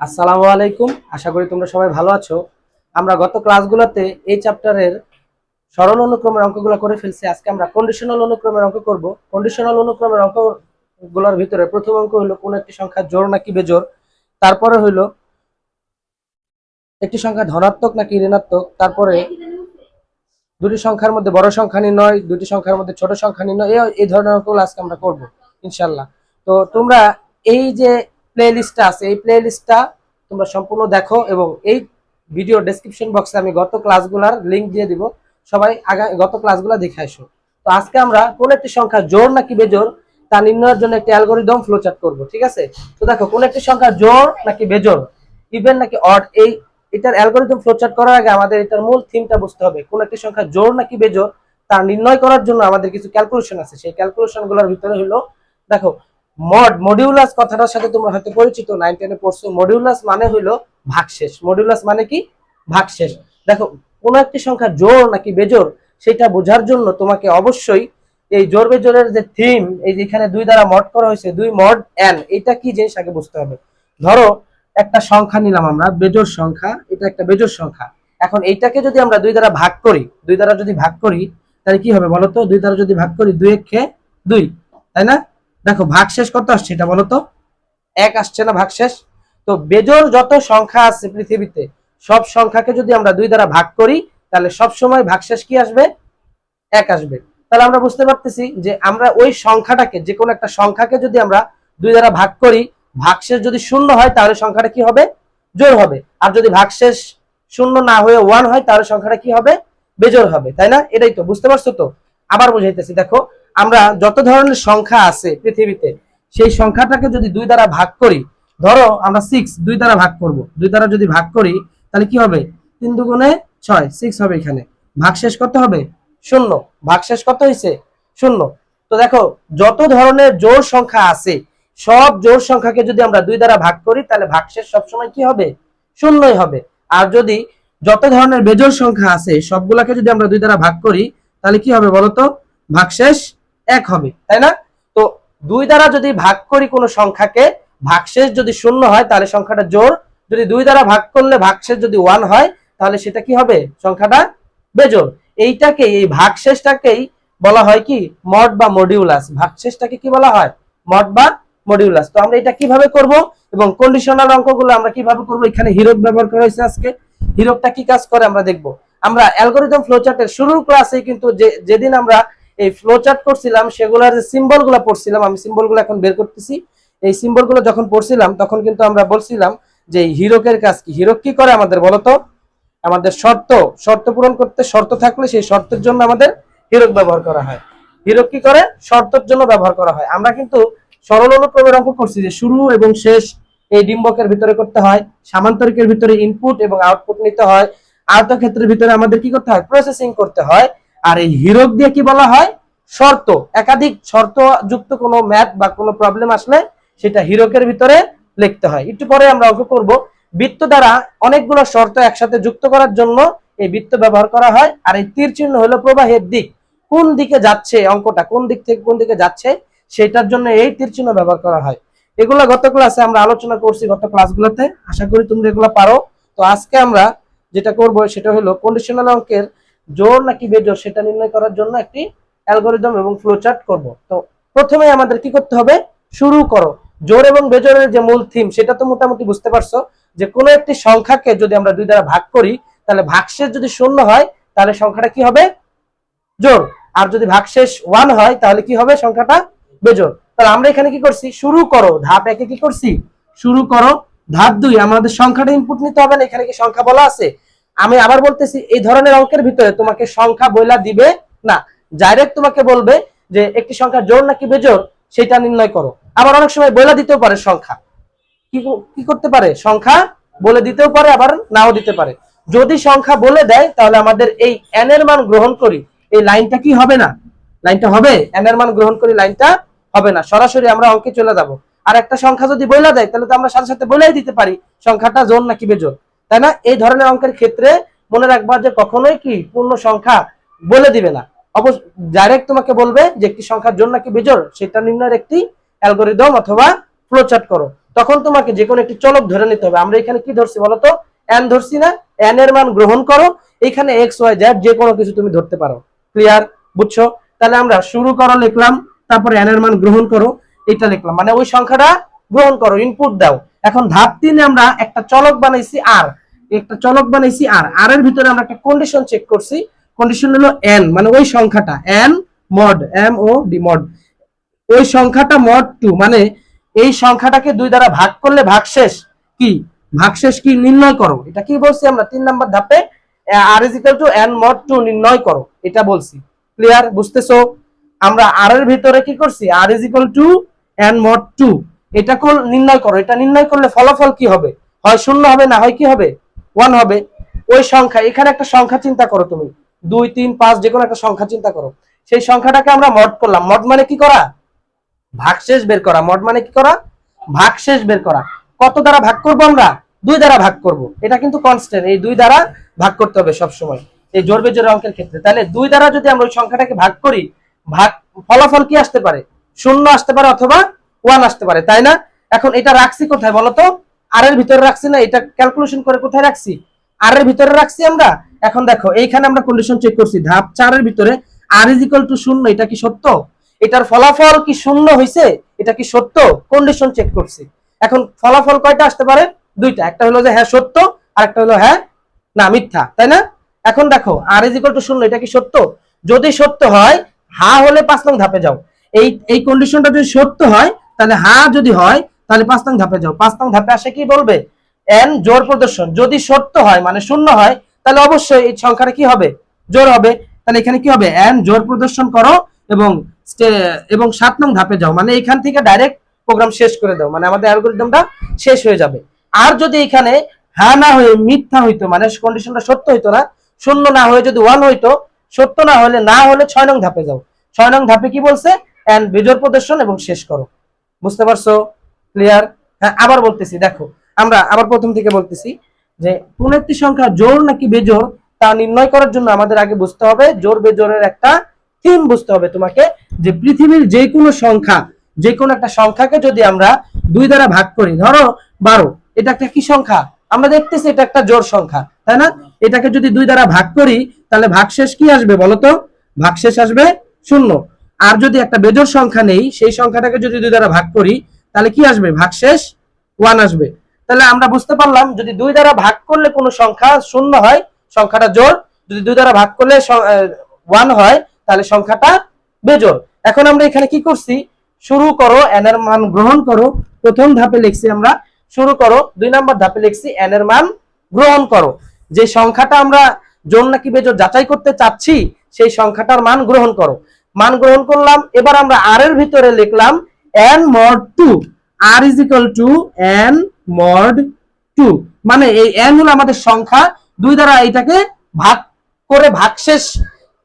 আসসালামু আলাইকুম। আশা করি তোমরা সবাই ভালো আছো। আমরা গত ক্লাসগুলোতে এই চ্যাপ্টারের সরল অনুক্রমের অঙ্কগুলো করে ফেলছি। আজকে আমরা কন্ডিশনাল অনুক্রমের অঙ্ক করব। কন্ডিশনাল অনুক্রমের অঙ্কগুলোর ভিতরে প্রথম অঙ্ক হলো কোন একটি সংখ্যা জোর নাকি বেজোর তারপরে হইল একটি সংখ্যা ধনাত্মক নাকি ঋণাত্মক। তারপরে দুটি সংখ্যার মধ্যে বড় সংখ্যা নির্ণয়, দুটি সংখ্যার মধ্যে ছোট সংখ্যা নির্ণয়। এই এই ধরনের অঙ্কগুলো আজকে আমরা করব ইনশাল্লাহ তো তোমরা এই যে প্লে লিস্টটা আছে, এই প্লে লিস্টটা তোমরা সম্পূর্ণ দেখো এবং এই ভিডিও ডেসক্রিপশন বক্সে আমি গত ক্লাসগুলোর লিংক দিয়ে দিব। সবাই আগা, গত ক্লাসগুলো দেখে আসো। তো আজকে আমরা কোন একটি সংখ্যা জোর নাকি বেজোড় তা নির্ণয়ের জন্য একটি অ্যালগোরিদম ফ্লোচার্ট করব, ঠিক আছে? তো দেখো, কোন একটি সংখ্যা জোর নাকি বেজোড়? ইভেন নাকি অড এই, এটার অ্যালগোরিদম ফ্লোচার্ট করার আগে আমাদের এটার মূল থিমটা বুঝতে হবে। কোন একটি সংখ্যা জোর নাকি বেজোড় তা নির্ণয় করার জন্য আমাদের কিছু ক্যালকুলেশন আছে। সেই ক্যালকুলেশনগুলোর ভিতরে হলো, দেখো মড মডিউলাস কথাটার সাথে তোমরা হয়তো পরিচিত নাইন টেনে পড়ছো। মডিউলাস মানে হইল ভাগশেষ। মডিউলাস মানে কি? ভাগশেষ। দেখো, কোন একটি সংখ্যা জোড় নাকি বেজোড় সেটা বোঝার জন্য তোমাকে অবশ্যই এই জোর বেজোরের যে থিম এই যে এখানে দুই দ্বারা মড করা হয়েছে, দুই মড এন এটা কি জিনিস আগে বুঝতে হবে। ধরো, একটা সংখ্যা নিলাম আমরা, বেজোর সংখ্যা, এটা একটা বেজোর সংখ্যা। এখন এইটাকে যদি আমরা দুই দ্বারা ভাগ করি, দুই দ্বারা যদি ভাগ করি, তাহলে কি হবে বলতো? দুই দ্বারা যদি ভাগ করি, দুই একে দুই, তাই না? দেখো ভাগশেষ কত আসছে এটা বলতো এক আসছে না ভাগশেষ তো বেজোর যত সংখ্যা আছে পৃথিবীতে, সব সংখ্যাকে যদি আমরা দুই দ্বারা ভাগ করি, তাহলে সব সময় ভাগশেষ কি আসবে? এক আসবে। তাহলে আমরা বুঝতে পারতেছি যে আমরা ওই সংখ্যাটাকে, যে কোনো একটা সংখ্যাকে যদি আমরা দুই দ্বারা ভাগ করি ভাগশেষ যদি শূন্য হয়, তাহলে সংখ্যাটা কি হবে? জোর হবে। আর যদি ভাগশেষ শূন্য না হয়ে ওয়ান হয়, তাহলে সংখ্যাটা কি হবে? বেজোর হবে, তাই না? এটাই তো, বুঝতে পারছ তো? আবার বুঝাইতেছি, দেখো আমরা যত ধরনের সংখ্যা আছে পৃথিবীতে, সেই সংখ্যাটাকে যদি দুই দ্বারা ভাগ করি, ধরো আমরা সিক্স দুই দ্বারা ভাগ করব। দুই দ্বারা যদি ভাগ করি, তাহলে কি হবে? তিন দুগুণে ছয় সিক্স হবে এখানে। ভাগশেষ কত হবে? শূন্য। ভাগশেষ কত হয়েছে? শূন্য। তো দেখো, যত ধরনের জোর সংখ্যা আছে, সব জোর সংখ্যাকে যদি আমরা দুই দ্বারা ভাগ করি, তাহলে ভাগশেষ সবসময় কি হবে? শূন্যই হবে। আর যদি যত ধরনের বেজোড় সংখ্যা আছে, সবগুলাকে যদি আমরা দুই দ্বারা ভাগ করি, তাহলে কি হবে বলতো? ভাগশেষ এক হবে, তাই না? তো দুই দ্বারা যদি ভাগ করি কোনো সংখ্যাকে, ভাগশেষ যদি শূন্য হয়, তাহলে সংখ্যাটা জোর যদি দুই দ্বারা ভাগ করলে ভাগশেষ যদি ওয়ান হয়, তাহলে সেটা কি হবে? সংখ্যাটা বেজোর এইটাকে, এই ভাগশেষটাকেই বলা হয় কি? মড বা মডিউলাস ভাগশেষটাকে কি বলা হয়? মড বা মডিউলাস তো আমরা এটা কীভাবে করব? এবং কন্ডিশনাল অঙ্কগুলো আমরা কীভাবে করব? এখানে হিরক ব্যবহার করা হয়েছে আজকে। হিরকটা কি কাজ করে? আমরা দেখব। আমরা অ্যালগোরিদম ফ্লোচার্টের শুরুর ক্লাসে কিন্তু যে, যেদিন আমরা এই ফ্লোচার্ট করছিলাম সেগুলোর যে সিম্বলগুলো পড়ছিলাম, আমি সিম্বলগুলো এখন বের করতেছি। এই সিম্বলগুলো যখন পড়ছিলাম, তখন কিন্তু আমরা বলছিলাম যে হিরকের কাজ কি? হিরক কি করে আমাদের বলতো? আমাদের শর্ত শর্ত পূরণ করতে শর্ত থাকলে সেই শর্তের জন্য আমাদের হিরক ব্যবহার করা হয়। হিরক কি করে? শর্তের জন্য ব্যবহার করা হয়। আমরা কিন্তু সরল অনুক্রমের অঙ্ক করছি যে শুরু এবং শেষ এই ডিম্বকের ভিতরে করতে হয়, সামান্তরিকের ভিতরে ইনপুট এবং আউটপুট নিতে হয়। আয়তক্ষেত্রের ভিতরে আমাদের কি করতে হয়? প্রসেসিং করতে হয়। আর এই হিরক দিয়ে কি বলা হয়? শর্ত। একাধিক শর্ত যুক্ত কোনো ম্যাথ বা কোনো প্রবলেম আসলে সেটা হিরকের ভিতরে লিখতে হয়। একটু পরে আমরা অঙ্ক করব। বৃত্ত দ্বারা অনেকগুলো শর্ত একসাথে যুক্ত করার জন্য এই বৃত্ত ব্যবহার করা হয়। আর এই তীর চিহ্ন হলো প্রবাহের দিক। কোন দিকে যাচ্ছে অঙ্কটা? কোন দিক থেকে কোন দিকে যাচ্ছে? সেটার জন্য এই তীর চিহ্ন ব্যবহার করা হয়। এগুলো গত ক্লাসে আমরা আলোচনা করছি গত ক্লাসগুলোতে আশা করি তোমরা এগুলো পারো। তো আজকে আমরা যেটা করব সেটা হলো কন্ডিশনাল অঙ্কের জোর নাকি বেজোর সেটা নির্ণয় করার জন্য একটি অ্যালগোরিদম এবং ফ্লোচার্ট করব। তো প্রথমে আমাদের কি করতে হবে? শুরু করো। জোর এবং বেজোরের যে মূল থিম সেটা তো মোটামুটি বুঝতে পারছ যে কোনো একটি সংখ্যাকে যদি আমরা দুই দ্বারা ভাগ করি, তাহলে ভাগশেষ যদি শূন্য হয়, তাহলে সংখ্যাটা কি হবে? জোর। আর যদি ভাগশেষ ওয়ান হয়, তাহলে কি হবে? সংখ্যাটা বেজোর। তাহলে আমরা এখানে কি করছি? শুরু করো। ধাপ একে কি করছি? শুরু করো। ধাপ দুই, আমাদের সংখ্যাটা ইনপুট নিতে হবে না। এখানে কি সংখ্যা বলা আছে? আমি আবার বলতেছি, এই ধরনের অঙ্কের ভিতরে তোমাকে সংখ্যা বইলা দিবে না। ডাইরেক্ট তোমাকে বলবে যে একটি সংখ্যা জোর নাকি বেজোর সেটা নির্ণয় করো। আবার অনেক সময় বইলা দিতেও পারে সংখ্যা। কি করতে পারে? সংখ্যা বলে দিতেও পারে, আবার নাও দিতে পারে। যদি সংখ্যা বলে দেয়, তাহলে আমাদের এই এন এর মান গ্রহণ করি, এই লাইনটা কি হবে না? লাইনটা হবে? এন এর মান গ্রহণ করি, লাইনটা হবে না। সরাসরি আমরা অঙ্কে চলে যাব। আর একটা সংখ্যা যদি বইলা দেয়, তাহলে তো আমরা সাথে সাথে বলেই দিতে পারি। সংখ্যাটা জোর নাকি বেজোর তাই না? এই ধরনের অঙ্কের ক্ষেত্রে মনে রাখবা যে কখনোই কি পূর্ণ সংখ্যা বলে দিবে না। অবশ্য ডাইরেক্ট তোমাকে বলবে যে একটি সংখ্যার জন্য নাকি বেজোর, সেটা নির্ণয়ের একটি অ্যালগোরিদম অথবা ফ্লোচার্ট করো। তখন তোমাকে যে কোনো একটি চলক ধরে নিতে হবে। আমরা এখানে কি ধরছি বলতো? এন ধরছি না। এন এর মান গ্রহণ করো। এখানে এক্স ওয়াই জেড যে কোনো কিছু তুমি ধরতে পারো। ক্লিয়ার বুঝছ? তাহলে আমরা শুরু করো, লিখলাম। তারপরে এন এর মান গ্রহণ করো। এটা লিখলাম। মানে ওই সংখ্যাটা গ্রহণ করো। ইনপুট দাও। এখন ধাপ তিনে আমরা একটা চলক বানাইছি আর একটা চলক বানাইছি আর আর এর ভিতরে আমরা একটা কন্ডিশন চেক করছি। কন্ডিশন হলো এন মানে ওই সংখ্যাটা। N mod M O D mod ওই সংখ্যাটা মড টু মানে এই সংখ্যাটাকে দুই দ্বারা ভাগ করলে ভাগশেষ কি? ভাগশেষ কি? নির্ণয় করো। এটা কি বলছি আমরা? তিন নাম্বার ধাপে R is equal to N mod two নির্ণয় করো। এটা বলছি। ক্লিয়ার বুঝতেছো? আমরা আর এর ভিতরে কি করছি? R is equal to N mod two এটা নির্ণয় করো। এটা নির্ণয় করলে ফলাফল কি হবে? হয় শূন্য হবে না হয় কি হবে? ওয়ান হবে। ওই সংখ্যা, এখানে একটা সংখ্যা চিন্তা করো তুমি। দুই, তিন, পাঁচ যে কোনো একটা সংখ্যা চিন্তা করো। সেই সংখ্যাটাকে আমরা মড করলাম। মড মানে কি করা? ভাগশেষ বের করা। মড মানে কি করা? ভাগশেষ বের করা। কত দ্বারা ভাগ করব আমরা? দুই দ্বারা ভাগ করব। এটা কিন্তু কনস্ট্যান্ট এই দুই দ্বারা ভাগ করতে হবে সব সময় এই জোর বেজোর অঙ্কের ক্ষেত্রে। তাহলে দুই দ্বারা যদি আমরা ওই সংখ্যাটাকে ভাগ করি, ভাগ, ফলাফল কি আসতে পারে? শূন্য আসতে পারে অথবা ওয়ান আসতে পারে। তাই না? এখন এটা রাখছি কোথায় বলতো? আর এর ভিতরে রাখছি না, এটা ক্যালকুলেশন করে কোথায় রাখছি? আর এর ভিতরে রাখছি আমরা? এখন দেখো, এইখানে আমরা কন্ডিশন চেক করছি, ধাপ চারের ভিতরে আর ইজ ইকুয়াল টু শূন্য, এটা কি সত্য? এটার ফলাফল কি শূন্য হয়েছে এটা কি সত্য? কন্ডিশন চেক করছি। এখন ফলাফল কয়টা আসতে পারে? দুইটা, একটা হলো যে হ্যাঁ সত্য, আর একটা হলো হ্যাঁ না, মিথ্যা, তাই না? এখন দেখো আর ইজ ইকুয়াল টু শূন্য, এটা কি সত্য? যদি সত্য হয়, হা হলে পাঁচ নং ধাপে যাও। এই এই কন্ডিশনটা যদি সত্য হয়, তাহলে হা যদি হয় তাহলে পাঁচ নং ধাপে যাও। পাঁচ নং ধাপে আসে কি বলবে? এন, জোর প্রদর্শন। যদি সত্য হয় মানে শূন্য হয়, তাহলে অবশ্যই এই সংখ্যাটা কি হবে? জোর হবে। তাহলে এখানে কি হবে? এন, জোর প্রদর্শন করো এবং এবং সাত নং ধাপে যাও। মানে এখান থেকে ডাইরেক্ট প্রোগ্রাম শেষ করে দাও। মানে আমাদের অ্যালগোরিদমটা শেষ হয়ে যাবে। আর যদি এখানে হ্যাঁ না হয়ে মিথ্যা হইতো মানে কন্ডিশনটা সত্য হইতো না, শূন্য না হয়ে যদি ওয়ান হইতো, সত্য না হলে না হলে ছয় নং ধাপে যাও। ছয় নং ধাপে কি বলছে? এন্ড বিজোর প্রদর্শন এবং শেষ করো। বুঝতে পারছ? ক্লিয়ার হ্যাঁ আবার বলতেছি, দেখো, আমরা আবার প্রথম থেকে বলতেছি যে কোন একটি সংখ্যা জোর নাকি বেজোর, তা নির্ণয় করার জন্য আমাদের আগে বুঝতে হবে, জোর বেজোরের একটা থিম বুঝতে হবে তোমাকে, যে পৃথিবীর যে কোনো সংখ্যা যে কোনো একটা সংখ্যাকে যদি আমরা দুই দ্বারা ভাগ করি, ধরো বারো, এটা একটা কি সংখ্যা? আমরা দেখতেছি এটা একটা জোর সংখ্যা, তাই না? এটাকে যদি দুই দ্বারা ভাগ করি, তাহলে ভাগশেষ কি আসবে বলতো ভাগশেষ আসবে শূন্য। আর যদি একটা বেজোর সংখ্যা নেই, সেই সংখ্যাটাকে যদি দুই দ্বারা ভাগ করি তাহলে কি আসবে? ভাগশেষ ওয়ান আসবে। তাহলে আমরা বুঝতে পারলাম, যদি দুই দ্বারা ভাগ করলে কোনো সংখ্যা শূন্য হয়, সংখ্যাটা জোর যদি দুই দ্বারা ভাগ করলে ওয়ান হয়, তাহলে সংখ্যাটা বেজোর এখন আমরা এখানে কি করছি? শুরু করো এন এর মান গ্রহণ করো। প্রথম ধাপে লিখছি আমরা, শুরু করো, দুই নম্বর ধাপে লিখছি এন এর মান গ্রহণ করো। যে সংখ্যাটা আমরা জোর নাকি বেজোর যাচাই করতে চাচ্ছি, সেই সংখ্যাটার মান গ্রহণ করো। মান গ্রহণ করলাম, এবার আমরা আর এর ভিতরে লিখলাম N mod two R is equal to N mod two মানে এই এন হলো আমাদের সংখ্যা। দুই দ্বারা এটাকে ভাগ করে ভাগশেষ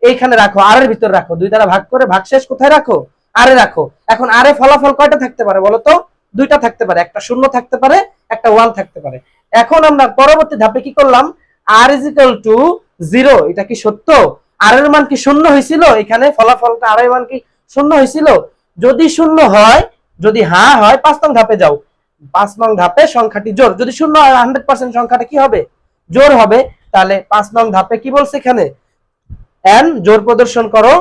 এইখানে রাখো। আর এর ভিতরে রাখো। দুই দ্বারা ভাগ করে ভাগশেষ কোথায় রাখো? আরে রাখো। এখন আরে ফলাফল কয়টা থাকতে পারে বলো তো? দুইটা থাকতে পারে। একটা শূন্য থাকতে পারে, একটা ওয়ান থাকতে পারে। এখন আমরা পরবর্তী ধাপে কি করলাম? R is equal to zero এটা কি সত্য? আর এর মান কি শূন্য হয়েছিল? এখানে ফলাফলটা আর এর মান কি শূন্য হয়েছিল? যদি শূন্য হয়, যদি হ্যাঁ হয়, পাঁচ নং ধাপে যাও। পাঁচ নং ধাপে সংখ্যাটি জোর। যদি শূন্য হয় হান্ড্রেড পার্সেন্ট সংখ্যাটা কি হবে? জোর হবে। তাহলে পাঁচ নং ধাপে কি বলছে এখানে? এন জোর প্রদর্শন করো।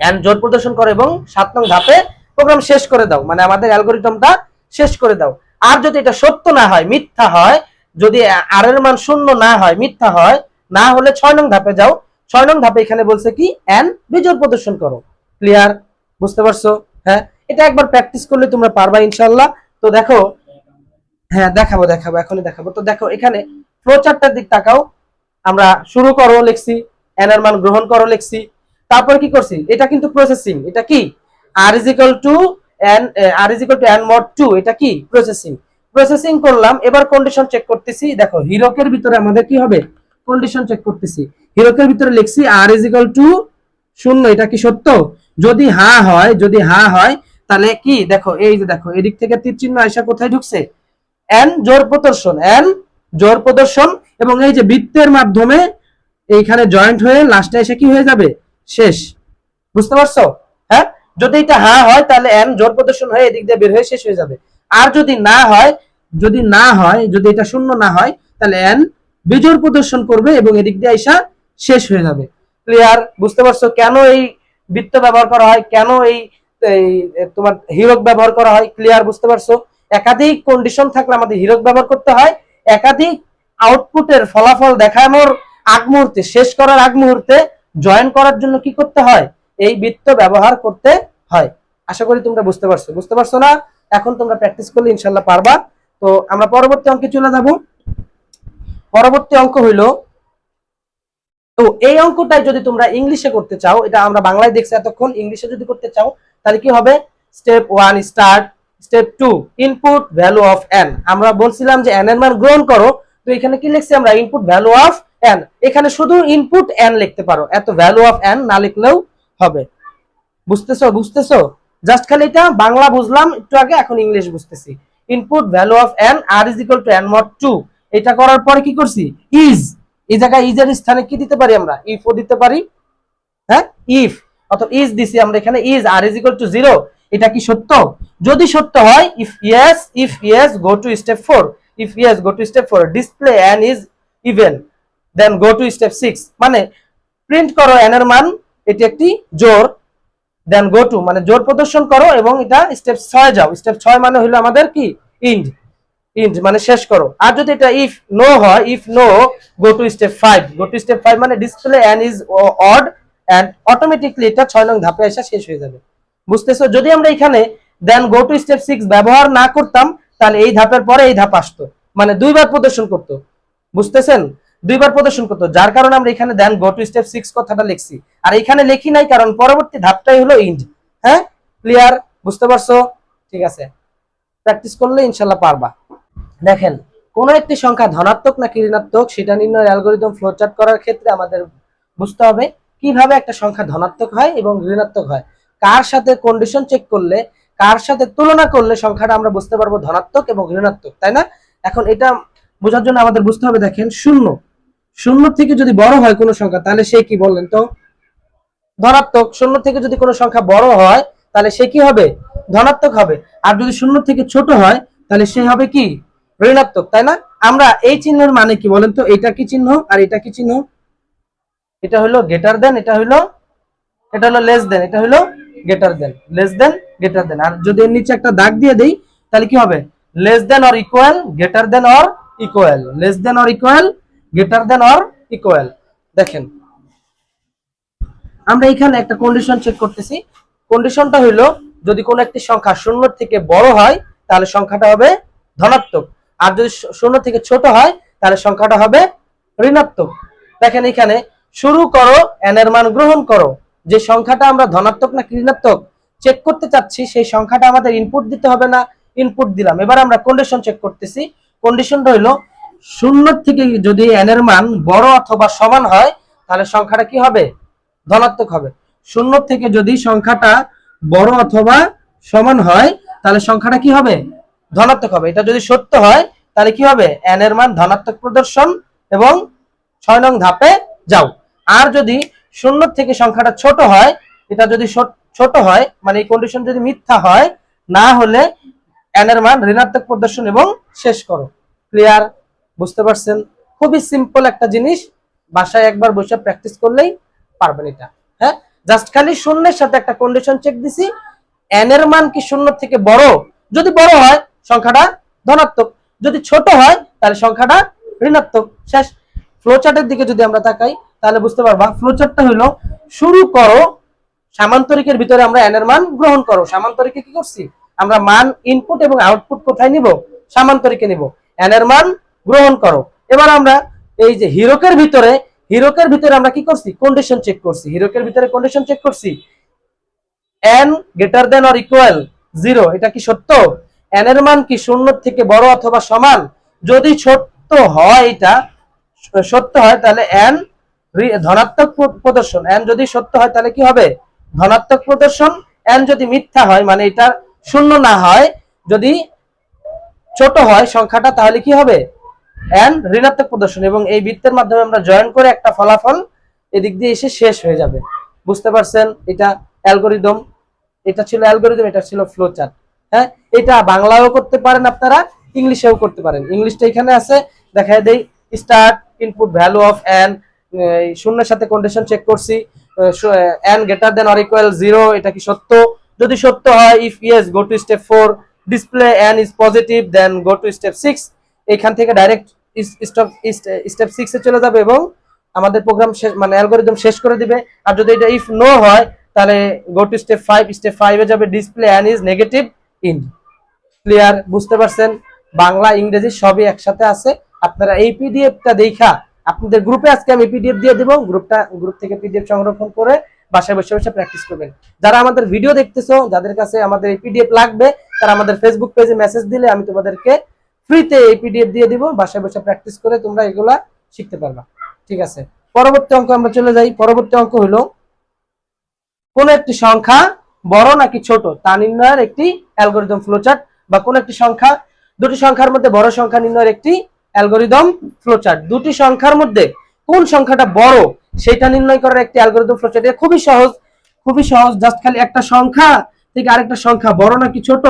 এন জোর প্রদর্শন করো এবং সাত নং ধাপে প্রোগ্রাম শেষ করে দাও। মানে আমাদের অ্যালগোরিদমটা শেষ করে দাও। আর যদি এটা সত্য না হয়, মিথ্যা হয়, যদি আর এর মান শূন্য না হয়, মিথ্যা হয়, না হলে ছয় নং ধাপে যাও। ছয় নং ধাপে এখানে বলছে কি? এন বিজোর প্রদর্শন করো। ক্লিয়ার বুঝতে পারছ? হ্যাঁ? এটা একবার প্র্যাকটিস করলে তোমরা পারবা ইনশাল্লাহ তো দেখো হ্যাঁ দেখাবো দেখাবো, এখনই দেখাবো। তো দেখো, এখানে ফ্লো চার্টটার দিক তাকাও। আমরা শুরু করো, লিখছি। এন এর মান গ্রহণ করো, লিখছি। তারপর কি করছি? এটা কিন্তু প্রসেসিং এটা কি? R is equal to N R is equal to N mod two এটা কি? প্রসেসিং প্রসেসিং করলাম, এবার কন্ডিশন চেক করতেছি। দেখো, হিরকের ভিতরে আমাদের কি হবে? কন্ডিশন চেক করতেছি। হিরকের ভিতরে লিখছি আর ইজ ইকুয়াল টু শূন্য, এটা কি সত্য? যদি হ্যাঁ হয়, যদি হা হয়, তাহলে কি? দেখো, এই যে দেখো, এদিক থেকে তীর চিহ্ন আয়সা কোথায় ঢুকছে? এন জোর প্রদর্শন এন জোর প্রদর্শন, এবং এই যে বৃত্তের মাধ্যমে এইখানে জয়েন্ট হয়ে লাস্টে এসে কি হয়ে যাবে? শেষ। বুঝতে পারছ? হ্যাঁ? যদি এটা হ্যাঁ হয়, তাহলে এন জোর প্রদর্শন হয়ে এদিক দিয়ে বের হয়ে শেষ হয়ে যাবে। আর যদি না হয়, যদি না হয়, যদি এটা শূন্য না হয়, তাহলে এন বিজোর প্রদর্শন করবে এবং এদিক দিয়ে আইসা শেষ হয়ে যাবে। ক্লিয়ার বুঝতে পারছ? কেন এই বৃত্ত ব্যবহার করা হয়, কেন এই তোমার হিরক ব্যবহার করা হয় ক্লিয়ার বুঝতে পারছ? একাধিক কন্ডিশন থাকলে আমাদের হিরক ব্যবহার করতে হয়, একাধিক আউটপুটের ফলাফল দেখানোর আগ মুহূর্তে, শেষ করার আগ মুহূর্তে জয়েন করার জন্য কি করতে হয়? এই বৃত্ত ব্যবহার করতে হয়। আশা করি তোমরা বুঝতে পারছ। বুঝতে পারছ না? এখন তোমরা প্র্যাকটিস করলে ইনশাল্লাহ পারবা। তো আমরা পরবর্তী অঙ্কে চলে যাব। পরবর্তী অঙ্ক হইল তো এই অঙ্কটাই যদি তোমরা ইংলিশে করতে চাও, এটা আমরা বাংলায় দেখছি এতক্ষণ, ইংলিশে যদি করতে চাও, তাহলে কি হবে? Step one start step two input value of N আমরা বলছিলাম যে এন এর মান গ্রহণ করো, তো এখানে কি লিখছি আমরা? ইনপুট ভ্যালু অফ এন এখানে শুধু ইনপুট এন লিখতে পারো, এত ভ্যালু অফ এন না লিখলেও হবে। বুঝতেছো? বুঝতেছো? জাস্ট খালি এটা বাংলা বুঝলাম, একটু আগে এখন ইংলিশ বুঝতেছি। Input value of N R is equal to N mod two এটা করার পরে কি করছি? ইজ এই জায়গায় ইজের স্থানে কি দিতে পারি আমরা? ইফ ও দিতে পারি। হ্যাঁ? ইফ অথবা ইজ দিছি আমরা এখানে। Is R is equal to zero এটা কি সত্য? যদি সত্য হয় if yes if yes go to step four if yes go to step four display N is even then go to step six মানে প্রিন্ট করো এন এর মান, এটি একটি জোর। দেন গো টু মানে জোর প্রদর্শন করো এবং এটা স্টেপ ছয় যাও। স্টেপ ছয় মানে হলো আমাদের কি? ইন্ড ইন্ড মানে শেষ করো। আর যদি এটা ইফ নো হয় if no go to step five go to step five মানে display N is odd and automatically এটা ছয় নং ধাপে এসে শেষ হয়ে যাবে। বুঝতেছো? যদি আমরা এখানে then go to step six ব্যবহার না করতাম, তাহলে এই ধাপের পরে এই ধাপ আসতো। মানে দুইবার প্রদর্শন করতো। বুঝতেছেন? দুইবার প্রদর্শন করতো। যার কারণে আমরা এখানে then go to step six কথাটা লিখছি। আর এখানে লিখি নাই, কারণ পরবর্তী ধাপটাই হলো ইন্ড হ্যাঁ? ক্লিয়ার বুঝতে পারছ? ঠিক আছে। প্র্যাকটিস করলে ইনশাল্লাহ পারবা। দেখেন, কোন একটি সংখ্যা ধনাত্মক নাকি ঋণাত্মক, সেটা নির্ণয়ের অ্যালগোরিদম ফ্লোচার্ট করার ক্ষেত্রে আমাদের বুঝতে হবে কীভাবে একটা সংখ্যা ধনাত্মক হয় এবং ঋণাত্মক হয়। কার সাথে কন্ডিশন চেক করলে, কার সাথে তুলনা করলে সংখ্যাটা আমরা বুঝতে পারব ধনাত্মক এবং ঋণাত্মক, তাই না? এখন এটা বোঝার জন্য আমাদের বুঝতে হবে, দেখেন, শূন্য। শূন্য থেকে যদি বড় হয় কোনো সংখ্যা, তাহলে সে কি বললেন তো? ধনাত্মক। শূন্য থেকে যদি কোনো সংখ্যা বড় হয়, তাহলে সে কি হবে? ধনাত্মক হবে। আর যদি শূন্য থেকে ছোট হয়, তাহলে সে হবে কি? ঋণাত্মক, তাই না? আমরা এই চিহ্নের মানে কি বলেন তো? এটা কি চিহ্ন আর এটা কি চিহ্ন? এটা হলো গেটার দেন এটা হলো এটা হলো লেস দেন এটা হলো গেটার দেন লেস দেন গেটার দেন আর যদি এর নিচে একটা দাগ দিয়ে দেই, তাহলে কি হবে? Less than or equal greater than or equal less than or equal greater than or equal দেখেন, আমরা এখানে একটা কন্ডিশন চেক করতেছি। কন্ডিশনটা হইল, যদি কোনো একটি সংখ্যা শূন্য থেকে বড় হয়, তাহলে সংখ্যাটা হবে ধনাত্মক। আর যদি শূন্য থেকে ছোট হয়, তাহলে সংখ্যাটা হবে ঋণাত্মক। দেখেন এখানে, শুরু করো এন এর মান গ্রহণ করো। যে সংখ্যাটা আমরা ধনাত্মক না ঋণাত্মক চেক করতে চাচ্ছি, সেই সংখ্যাটা আমাদের ইনপুট দিতে হবে না ইনপুট দিলাম। এবার আমরা কন্ডিশন চেক করতেছি। কন্ডিশনটা হইল, শূন্য থেকে যদি এন এর মান বড় অথবা সমান হয়, তাহলে সংখ্যাটা কি হবে? ধনাত্মক হবে। শূন্য থেকে যদি সংখ্যাটা বড় অথবা সমান হয়, তাহলে সংখ্যাটা কি হবে? ধনাত্মক হবে। এটা যদি সত্য হয়, তাহলে কি হবে? এন এর মান ধনাত্মক প্রদর্শন এবং ছয় নং ধাপে যাও। আর যদি শূন্য থেকে সংখ্যাটা ছোট হয়, এটা যদি ছোট হয় মানে এই কন্ডিশন যদি মিথ্যা হয়, না হলে এন এর মান ঋণাত্মক প্রদর্শন এবং শেষ করো। ক্লিয়ার বুঝতে পারছেন? খুবই সিম্পল একটা জিনিস। বাসায় একবার বসে প্র্যাকটিস করলেই পারবেন এটা। হ্যাঁ? জাস্ট খালি শূন্যের সাথে একটা কন্ডিশন চেক দিছি। এন এর মান কি শূন্য থেকে বড়? যদি বড় হয় সংখ্যাটা ধনাত্মক। যদি ছোট হয়, তাহলে সংখ্যাটা ঋণাত্মক। শেষ। ফ্লোচার্টের দিকে যদি আমরা তাকাই, তাহলে বুঝতে পারবা ফ্লোচার্টটা হলো, শুরু করো, সামান্তরিকের ভিতরে আমরা এন এর মান গ্রহণ করো। সামান্তরিকে কি করছি? আমরা মান ইনপুট এবং আউটপুট কোথায় নিব? সামান্তরিকে নিব। এন এর মান গ্রহণ করো। এবার আমরা এই যে হিরকের ভিতরে হিরকের ভিতরে আমরা কি করছি? কন্ডিশন চেক করছি। হিরকের ভিতরে কন্ডিশন চেক করছি। N greater than or equal zero এটা কি সত্য? এন এর মান কি শূন্য থেকে বড় অথবা সমান? যদি সত্য হয় এটা, সত্য হয়, তাহলে এন ধনাত্মক প্রদর্শন। এন যদি সত্য হয়, তাহলে কি হবে? ধনাত্মক প্রদর্শন। এন যদি মিথ্যা হয় মানে এটা শূন্য না হয়, যদি ছোট হয় সংখ্যাটা, তাহলে কি হবে? এন ঋণাত্মক প্রদর্শন। এবং এই বৃত্তের মাধ্যমে আমরা জয়েন করে একটা ফলাফল এদিক দিয়ে এসে শেষ হয়ে যাবে। বুঝতে পারছেন? এটা অ্যালগোরিদম। এটা ছিল অ্যালগোরিদম, এটা ছিল ফ্লো চার্ট হ্যাঁ? এটা বাংলাও করতে পারেন আপনারা, ইংলিশেও করতে পারেন। ইংলিশটা এখানে আছে দেখা দেই start input value of N শূন্যের সাথে কন্ডিশন চেক করছি N greater than or equal zero এটা কি সত্য? যদি সত্য হয় if yes go to step four display N is positive then go to step six এখান থেকে ডাইরেক্ট স্টেপ সিক্সে চলে যাবে এবং আমাদের প্রোগ্রাম মানে অ্যালগোরিদম শেষ করে দিবে। আর যদি এটা ইফ নো হয়, তাহলে go to step five step ফাইভে যাবে ডিসপ্লে অ্যান ইজ নেগেটিভ ইন ক্লিয়ার বুঝতে পারছেন? বাংলা, ইংরেজি সবই একসাথে আছে। আপনারা এই পিডিএফটা দেখা, আপনাদের গ্রুপে আজকে আমি পিডিএফ দিয়ে দেবো। গ্রুপটা, গ্রুপ থেকে পিডিএফ সংরক্ষণ করে বাসায় বসে বসে প্র্যাকটিস করবেন। যারা আমাদের ভিডিও দেখতেছো, যাদের কাছে আমাদের এই পিডিএফ লাগবে, তারা আমাদের ফেসবুক পেজে মেসেজ দিলে আমি তোমাদেরকে ফ্রিতে এই পিডিএফ দিয়ে দিব। বাসায় বসে প্র্যাকটিস করে তোমরা এগুলা শিখতে পারবা। ঠিক আছে? পরবর্তী অঙ্ক আমরা চলে যাই। পরবর্তী অঙ্ক হলো, কোন একটি সংখ্যা বড় নাকি ছোট, তা নির্ণয়ের একটি অ্যালগোরিদম ফ্লোচার্ট বা কোন একটি সংখ্যা, দুটি সংখ্যার মধ্যে বড় সংখ্যা নির্ণয়ের একটি অ্যালগোরিদম ফ্লোচার্ট। দুটি সংখ্যার মধ্যে কোন সংখ্যাটা বড় সেটা নির্ণয় করার একটি অ্যালগোরিদম ফ্লোচার্ট। খুবই সহজ খুবই সহজ জাস্ট খালি একটা সংখ্যা থেকে আরেকটা সংখ্যা বড় নাকি ছোট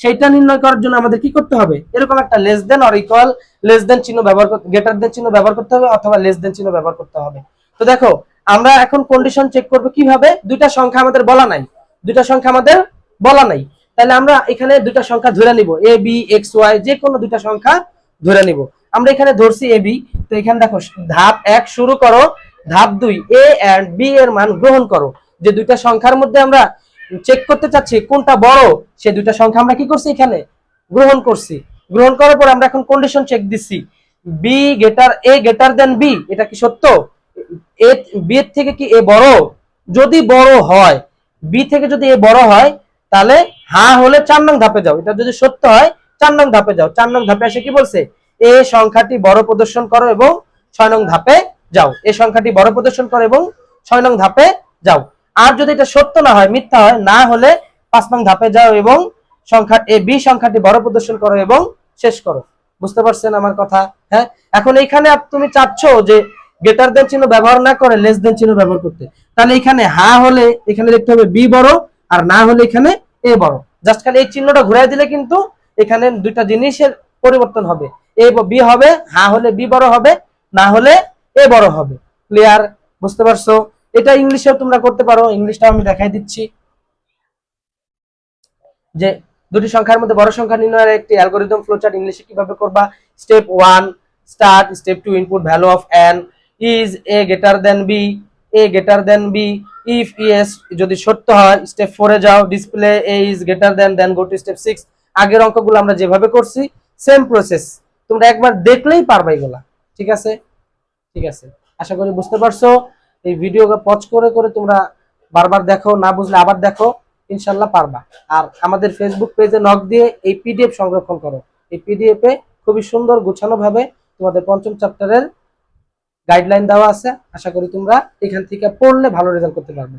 সেটা নির্ণয় করার জন্য আমাদের কি করতে হবে? এরকম একটা less than or equal less than চিহ্ন ব্যবহার করতে গ্রেটার দেন চিহ্ন ব্যবহার করতে হবে অথবা লেস দেন চিহ্ন ব্যবহার করতে হবে। তো দেখো, আমরা এখন কন্ডিশন চেক করব কীভাবে? দুইটা সংখ্যা আমাদের বলা নাই। দুইটা সংখ্যা আমাদের বলা নাই। তাহলে আমরা এখানে দুইটা সংখ্যা ধরে নিব এ বি এক্স ওয়াই যে কোনো দুইটা সংখ্যা ধরে নিব। আমরা এখানে ধরছি এ বি তো এখানে দেখো ধাপ এক শুরু করো, ধাপ দুই এ এন্ড বি এর মান গ্রহণ করো। যে দুইটা সংখ্যার মধ্যে আমরা চেক করতে চাচ্ছি কোনটা বড়, সে দুইটা সংখ্যা আমরা কি করছি এখানে? গ্রহণ করছি। গ্রহণ করার পর আমরা এখন কন্ডিশন চেক দিচ্ছি। B greater A greater than B এটা কি সত্য? এ বি এর থেকে কি এ বড়? যদি বড় হয় বি থেকে যদি এ বড় হয় তাহলে হা হলে চার নং ধাপে যাও। এটা যদি সত্য হয়, চার নং ধাপে যাও। চার নং ধাপে এসে কি বলছে? এ সংখ্যাটি বড় প্রদর্শন করো এবং ছয় নং ধাপে যাও। এই সংখ্যাটি বড় প্রদর্শন করো এবং ছয় নং ধাপে যাও। আর যদি এটা সত্য না হয়, মিথ্যা হয়, না হলে পাঁচ নং ধাপে যাও এবং সংখ্যা এ, বি সংখ্যাটি বড় প্রদর্শন করো এবং শেষ করো। বুঝতে পারছেন আমার কথা? হ্যাঁ? এখন এইখানে তুমি চাচ্ছ যে গ্রেটার দেন চিহ্ন ব্যবহার না করে লেস দেন চিহ্ন ব্যবহার করতে। তাহলে এখানে হা হলে এখানে দেখতে হবে বি বড় আর না হলে এখানে এ বড়। জাস্ট খালি এই চিহ্নটা ঘুরাই দিলে কিন্তু এখানে দুইটা জিনিসের পরিবর্তন হবে। এ বি হবে, হা হলে বি বড় হবে, না হলে এ বড় হবে। ক্লিয়ার বুঝতে পারছ? এটা ইংলিশেও তোমরা করতে পারো, ইংলিশটাও আমি দেখাই দিচ্ছি। যে দুটি সংখ্যার মধ্যে বড় সংখ্যা নির্ণয়ের একটি অ্যালগোরিদম ফ্লোচার্ট ইংলিশে কীভাবে করবা? Step one start step two input value of N is A greater than B A greater than B if yes যদি সত্য হয় স্টেপ ফোরে যাও display A is greater than then go to step six আগের অঙ্কগুলো আমরা যেভাবে করছি সেম প্রসেস তোমরা একবার দেখলেই পারবা এগুলা। ঠিক আছে? ঠিক আছে। আশা করি বুঝতে পারছ। এই ভিডিও পজ করে করে তোমরা বারবার দেখো, না বুঝলে আবার দেখো, ইনশাল্লাহ পারবা। আর আমাদের ফেসবুক পেজে নক দিয়ে এই পিডিএফ সংরক্ষণ করো। এই পিডিএফ খুবই সুন্দর গোছানো ভাবে তোমাদের পঞ্চম চ্যাপ্টারের গাইডলাইন দেওয়া আছে। আশা করি তোমরা এখান থেকে পড়লে ভালো রেজাল্ট করতে পারবে।